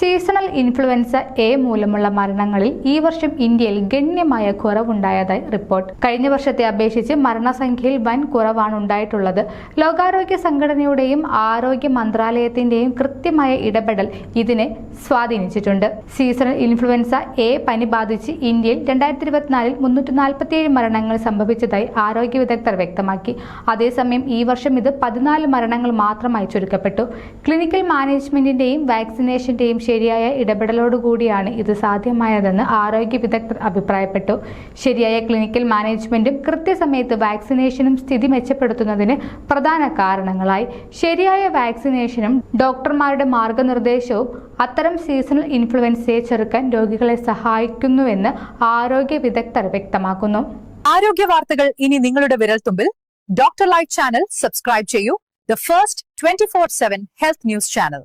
Seasonal influenza A മൂലമുള്ള മരണങ്ങളിൽ ഈ വർഷം ഇന്ത്യയിൽ ഗണ്യമായ കുറവുണ്ടായതായി റിപ്പോർട്ട് കഴിഞ്ഞ വർഷത്തെ അപേക്ഷിച്ച് മരണസംഖ്യയിൽ വൻ കുറവാണ് ഉണ്ടായിട്ടുള്ളത്. ലോകാരോഗ്യ സംഘടനയുടെയും ആരോഗ്യ മന്ത്രാലയത്തിന്റെയും കൃത്യമായ ഇടപെടൽ ഇതിനെ സ്വാധീനിച്ചിട്ടുണ്ട്. സീസണൽ ഇൻഫ്ലുവൻസ എ പനി ബാധിച്ച് ഇന്ത്യയിൽ രണ്ടായിരത്തി ഇരുപത്തിനാലിൽ മുന്നൂറ്റി നാൽപ്പത്തിയേഴ് മരണങ്ങൾ സംഭവിച്ചതായി ആരോഗ്യ വിദഗ്ധർ വ്യക്തമാക്കി. അതേസമയം ഈ വർഷം ഇത് പതിനാല് മരണങ്ങൾ മാത്രമായി ചുരുക്കപ്പെട്ടു. ക്ലിനിക്കൽ മാനേജ്മെന്റിന്റെയും വാക്സിനേഷന്റെയും ശരിയായ ഇടപെടലോടുകൂടിയാണ് ഇത് സാധ്യമായതെന്ന് ആരോഗ്യ വിദഗ്ധർ അഭിപ്രായപ്പെട്ടു. ശരിയായ ക്ലിനിക്കൽ മാനേജ്മെന്റും കൃത്യസമയത്ത് വാക്സിനേഷനും സ്ഥിതി മെച്ചപ്പെടുത്തുന്നതിന് പ്രധാന കാരണങ്ങളായി. ശരിയായ വാക്സിനേഷനും ഡോക്ടർമാരുടെ മാർഗനിർദ്ദേശവും അത്തരം സീസണൽ ഇൻഫ്ലുവൻസയെ ചെറുക്കാൻ രോഗികളെ സഹായിക്കുന്നുവെന്ന് ആരോഗ്യ വിദഗ്ധർ വ്യക്തമാക്കുന്നു. ആരോഗ്യ വാർത്തകൾ ഇനി നിങ്ങളുടെ വിരൽത്തുമ്പിൽ. ഡോക്ടർ ലൈറ്റ് ചാനൽ സബ്സ്ക്രൈബ് ചെയ്യൂ. The first twenty four seven health news channel.